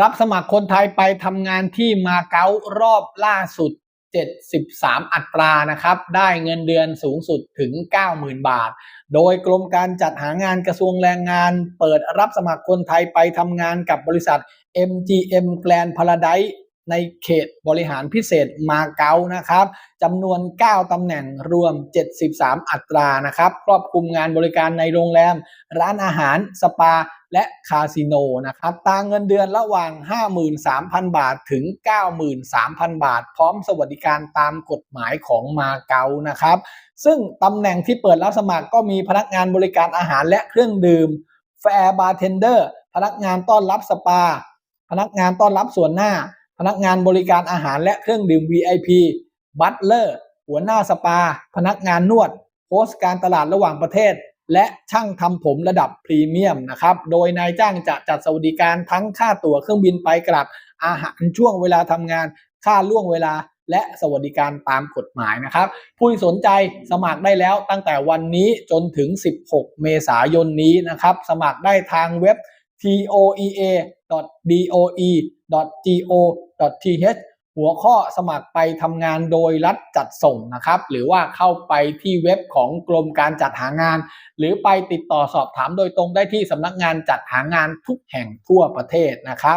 รับสมัครคนไทยไปทำงานที่มาเก๊ารอบล่าสุด 73 อัตรานะครับ ได้เงินเดือนสูงสุดถึง 90,000 บาท โดยกรมการจัดหางานกระทรวงแรงงาน เปิดรับสมัครคนไทยไปทำงานกับบริษัท MGM Grand Paradise ในเขตบริหารพิเศษมาเก๊านะครับจำนวน 9 ตำแหน่งรวม 73 อัตรานะครับ ครอบคลุมงานบริการในโรงแรม ร้านอาหาร สปา และคาสิโนนะครับตางเงินเดือนระหว่าง 53,000 บาทถึง 93,000 บาท พร้อมสวัสดิการตามกฎหมายของมาเก๊านะครับ ซึ่งตำแหน่งที่เปิดรับสมัครก็มีพนักงานบริการอาหารและเครื่องดื่มแฟร์บาร์เทนเดอร์พนักงานต้อนรับสปา พนักงานต้อนรับส่วนหน้า พนักงานบริการอาหารและเครื่องดื่ม VIP บัตเลอร์หัวหน้าสปา พนักงานนวดโพสต์การตลาดระหว่างประเทศ และช่างทำผมระดับพรีเมียมนะครับ โดยนายจ้างจะจัดสวัสดิการทั้งค่าตั๋วเครื่องบินไปกลับ อาหารช่วงเวลาทำงาน ค่าล่วงเวลา และสวัสดิการตามกฎหมายนะครับ ผู้ที่สนใจสมัครได้แล้วตั้งแต่วันนี้จนถึง 16 เมษายนนี้นะครับ สมัครได้ทางเว็บ toea.doe.go.th หัวข้อสมัครไปทำงานโดยรัฐจัดส่งนะครับ หรือว่าเข้าไปที่เว็บของกรมการจัดหางาน หรือไปติดต่อสอบถามโดยตรงได้ที่สำนักงานจัดหางานทุกแห่งทั่วประเทศนะครับ